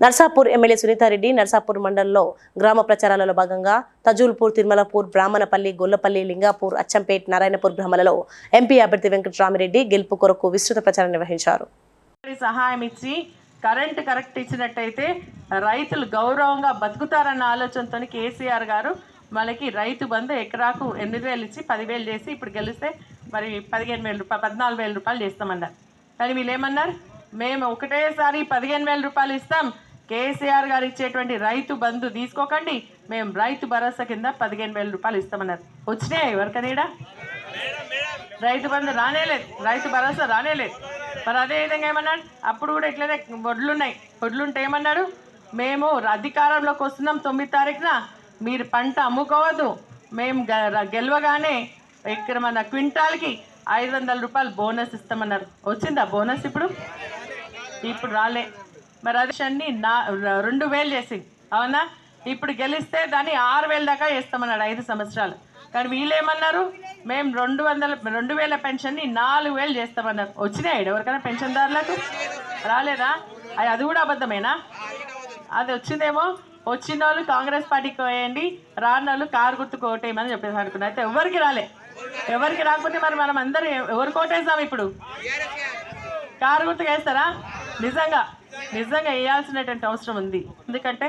Narsapur MLA Sunitha Reddy Narsapur మండలంలో గ్రామ ప్రచారాలలో భాగంగా తజూల్పూర్ తిరుమలపూర్ బ్రాహ్మణపల్లి గొల్లపల్లి లింగాపూర్ అచ్చంపేట్ నారాయణపూర్ గ్రామాలలో ఎంపీ అభ్యర్థి వెంకటరామిరెడ్డి గెలుపు కొరకు విస్తృత ప్రచారం నిర్వహించారు. సహాయం ఇచ్చి కరెంట్ కరెక్ట్ ఇచ్చినట్టయితే రైతులు గౌరవంగా బతుకుతారన్న ఆలోచనతో కేసీఆర్ గారు మనకి రైతు బంధు ఎకరాకు ఎనిమిది వేలు ఇచ్చి పదివేలు చేసి ఇప్పుడు గెలిస్తే మరి పదిహేను వేల రూపాయలు పద్నాలుగు వేల రూపాయలు చేస్తామన్నారు. కానీ వీళ్ళు ఏమన్నారు? మేము ఒకటేసారి పదిహేను వేల రూపాయలు ఇస్తాం కేసీఆర్ గారు ఇచ్చేటువంటి రైతు బంధు తీసుకోకండి. మేము రైతు భరోసా కింద పదిహేను వేల రూపాయలు ఇస్తామన్నారు. వచ్చినాయి ఎవరికనీడా రైతు బంధు రానేలేదు రైతు భరోసా రానేలేదు మరి అదే విధంగా ఏమన్నాడు? అప్పుడు కూడా ఇట్లనే వడ్లు ఉన్నాయి వడ్లు ఉంటే ఏమన్నాడు? మేము అధికారంలోకి వస్తున్నాం తొమ్మిది తారీఖున. మీరు పంట అమ్ముకోవద్దు. మేము గ- గెలవగానే ఇక్కడ మన క్వింటాల్కి ఐదు వందల రూపాయలు బోనస్ ఇస్తామన్నారు. వచ్చిందా బోనస్ ఇప్పుడు? ఇప్పుడు రాలే. మరి అది అన్ని నా రెండు వేలు చేసింది. అవునా? ఇప్పుడు గెలిస్తే దాన్ని ఆరు వేల దాకా వేస్తామన్నాడు ఐదు సంవత్సరాలు. కానీ వీళ్ళేమన్నారు? మేము రెండు వందల రెండు వేల పెన్షన్ని నాలుగు వేలు చేస్తామన్నారు. వచ్చినాయి ఎవరికైనా పెన్షన్దారులకు? రాలేదా? అది అది కూడా అబద్ధమేనా? అది వచ్చిందేమో? వచ్చిన వాళ్ళు కాంగ్రెస్ పార్టీకి వేయండి రాని వాళ్ళు కారు గుర్తుకు ఓటేయమని చెప్పేసి అనుకున్నారు అయితే ఎవరికి రాలే. ఎవరికి రాకపోతే మరి మనం అందరూ ఎవరికి ఓటేస్తాం ఇప్పుడు? కారు గుర్తుకు వేస్తారా? నిజంగా. నిజంగా వేయాల్సినటువంటి అవసరం ఉంది. ఎందుకంటే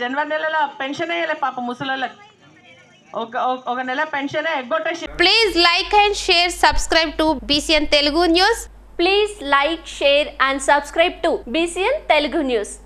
జనవరి నెలలో పెన్షన్ అయ్యలే పాప ముసలి ఒక నెల pension please like and share subscribe to B C N Telugu news please like share and subscribe to B C N Telugu news